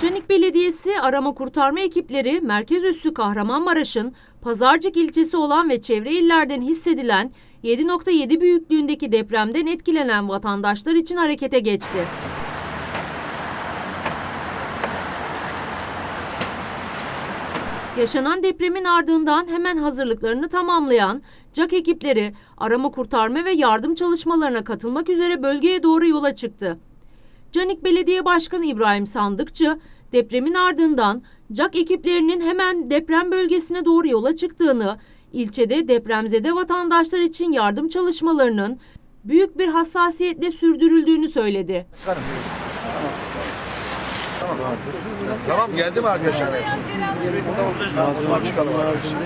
Canik Belediyesi arama kurtarma ekipleri merkez üssü Kahramanmaraş'ın Pazarcık ilçesi olan ve çevre illerden hissedilen 7.7 büyüklüğündeki depremden etkilenen vatandaşlar için harekete geçti. Yaşanan depremin ardından hemen hazırlıklarını tamamlayan CAK ekipleri arama kurtarma ve yardım çalışmalarına katılmak üzere bölgeye doğru yola çıktı. Canik Belediye Başkanı İbrahim Sandıkçı depremin ardından CAK ekiplerinin hemen deprem bölgesine doğru yola çıktığını, ilçede depremzede vatandaşlar için yardım çalışmalarının büyük bir hassasiyetle sürdürüldüğünü söyledi. Tamam geldi mi arkadaşlar? Çıkalım arkadaşlar.